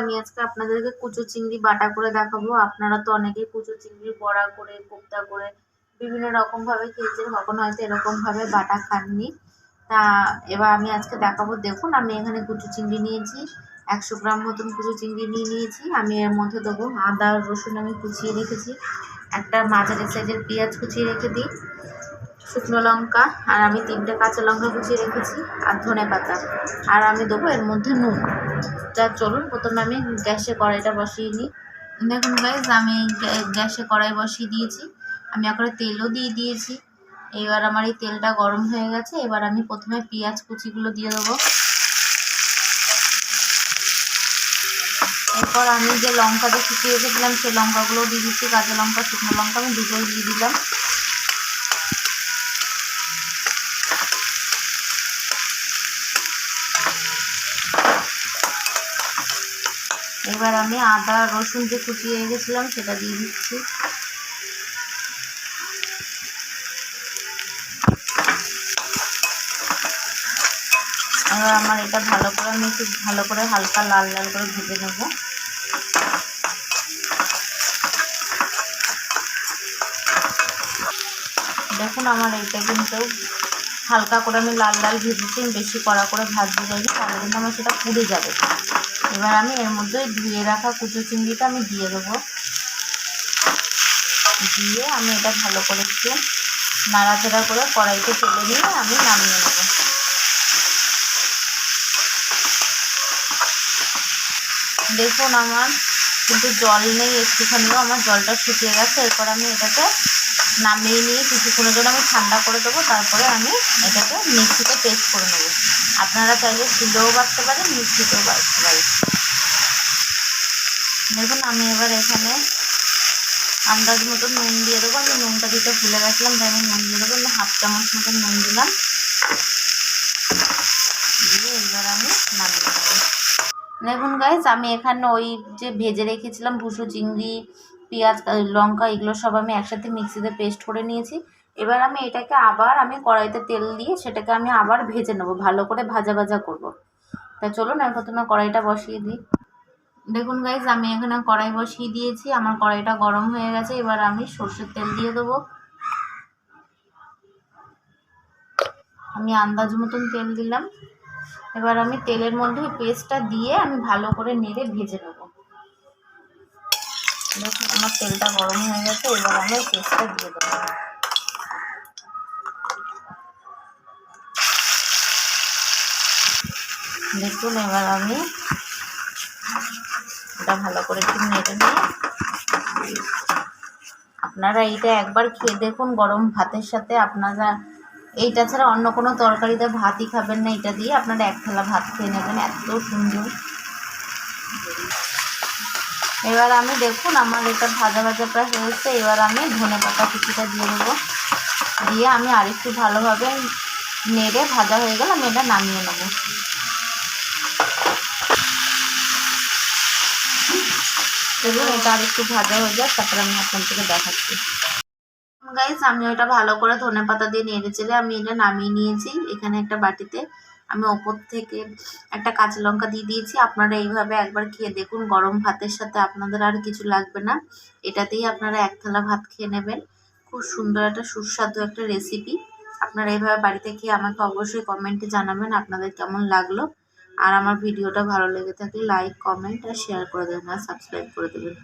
আমি আজকে আপনাদেরকে কুচো চিংড়ি বাটা করে দেখাবো। আপনারা তো অনেকেই কুচো চিংড়ি, বড়া করে, কোপ্তা করে বিভিন্ন রকমভাবে খেয়েছেন, কখনো হয়তো এরকমভাবে বাটা খাননি। তা এবার আমি আজকে দেখাবো। দেখুন, আমি এখানে কুচো চিংড়ি নিয়েছি, একশো গ্রাম মতন কুচো চিংড়ি নিয়ে নিয়েছি। আমি এর মধ্যে দেবো আদা, রসুন আমি কুচিয়ে রেখেছি। একটা মাঝারি সাইজের পেঁয়াজ কুচিয়ে রেখে দিই, শুকনো লঙ্কা, আর আমি তিনটে কাঁচা লঙ্কা কুচিয়ে রেখেছি, আর ধনে পাতা। আর আমি দেবো এর মধ্যে নুন। তা চলুন, প্রথমে আমি গ্যাসে কড়াইটা বসিয়ে নিই। দেখুন গাইজ আমি গ্যাসে কড়াই বসিয়ে দিয়েছি। আমি এখন তেলও দিয়ে দিয়েছি। এবার আমার এই তেলটা গরম হয়ে গেছে। এবার আমি প্রথমে পেঁয়াজ কুচিগুলো দিয়ে দেবো। এরপর আমি যে লঙ্কাটা শুকিয়ে রেখেছিলাম সেই লঙ্কাগুলো দিয়ে দিচ্ছি। কাঁচা লঙ্কা, শুকনো লঙ্কা আমি দুটোই দিয়ে দিলাম। এবার আমি আদা, রসুন যে কুচিয়ে রেখেছিলাম, সেটা দিয়ে দিচ্ছি। এবার আমার এটা ভালো করে, আমি একটু ভালো করে হালকা লাল লাল করে ভেজে নেব। দেখুন আমার এইটা কিন্তু হালকা করে আমি লাল লাল ভেজেছি বেশি কড়া করে ভাজতে যাইনি তাহলে কিন্তু আমার সেটা পুড়ে যাবে। এবার আমি এর মধ্যে ধুয়ে রাখা কুচো চিংড়িটা আমি দিয়ে দেবো। দিয়ে আমি এটা ভালো করে একটু নাড়াচাড়া করে কড়াইতে ফেলে নিয়ে আমি নামিয়ে নেব। দেখুন আমার কিন্তু জল নেই একটুখানিও, আমার জলটা শুকিয়ে গেছে। এরপর আমি এটাকে নামিয়ে নিয়ে কিছুক্ষণের জন্য আমি ঠান্ডা করে দেবো, তারপরে আমি এটাকে মিক্সিতে পেস্ট করে নেব। আপনারা চাইলে শিলেও বাড়তে পারেন, মিক্সিতেও বাড়তে পারেন। দেখুন, আমি এবার এখানে আন্দাজ মতো নুন দিয়ে দেবো। আমি নুনটা দিতে ভুলে গেছিলাম, তাই আমি নুন দিয়ে দেবো। আমি হাফ চামচ মতো নুন দিলাম। দিয়ে এবার আমি নামিয়ে দেখুন গাইজ আমি এখানে ওই যে ভেজে রেখেছিলাম ভুসো, চিংড়ি, পেঁয়াজ লঙ্কা, এগুলো সব আমি একসাথে মিক্সিতে পেস্ট করে নিয়েছি। এবার আমি এটাকে আবার আমি কড়াইতে তেল দিয়ে সেটাকে আমি আবার ভেজে নেব, ভালো করে ভাজা ভাজা করব। তা চলুন, আমি প্রথমে কড়াইটা বসিয়ে দিই। দেখুন গাইজ আমি এখানে কড়াই বসিয়ে দিয়েছি, আমার কড়াইটা গরম হয়ে গেছে, এবার আমি সর্ষের তেল দিয়ে দেবো। আমি আন্দাজ মতন তেল দিলাম। এবার আমি তেলের মধ্যে পেস্টটা দিয়ে আমি ভালো করে নেড়ে ভেজে নেব। দেখুন, আমার তেলটা গরম হয়ে গেছে, এবার আমি পেস্টটা দিয়ে দেবো। দেখুন, এবার আমি এটা ভালো করে একটু নেড়ে নিয়ে আপনারা এইটা একবার খেয়ে দেখুন, গরম ভাতের সাথে আপনারা এইটা ছাড়া অন্য কোনো তরকারিতে ভাতই খাবেন না এটা দিয়ে আপনারা এক থালা ভাত খেয়ে নেবেন, এত সুন্দর। এবার আমি দেখুন, আমার এটা ভাজা ভাজা প্রায় হয়েছে এবার আমি ধনে পাতা কুচিটা দিয়ে দেবো। দিয়ে আমি আরেকটু ভালোভাবে নেড়ে ভাজা হয়ে গেলে আমি এটা নামিয়ে নেব। এবং এটা আর একটু ভাজা হয়ে যাক, তারপরে আমি আপনার থেকে দেখাচ্ছি। গাইজ আমি ওটা ভালো করে ধনে পাতা দিয়ে নেড়ে চেড়ে আমি এটা নামিয়ে নিয়েছি এখানে একটা বাটিতে। আমি ওপর থেকে একটা কাঁচা লঙ্কা দিয়ে দিয়েছি। আপনারা এইভাবে একবার খেয়ে দেখুন, গরম ভাতের সাথে আপনাদের আর কিছু লাগবে না। এটাতেই আপনারা এক থালা ভাত খেয়ে নেবেন। খুব সুন্দর একটা সুস্বাদু একটা রেসিপি আপনারা এইভাবে বাড়িতে খেয়ে আমাকে অবশ্যই কমেন্টে জানাবেন আপনাদের কেমন লাগল। আর আমার ভিডিওটা ভালো লেগে থাকলে লাইক কমেন্ট আর শেয়ার করে দেবেন আর সাবস্ক্রাইব করে দেবেন।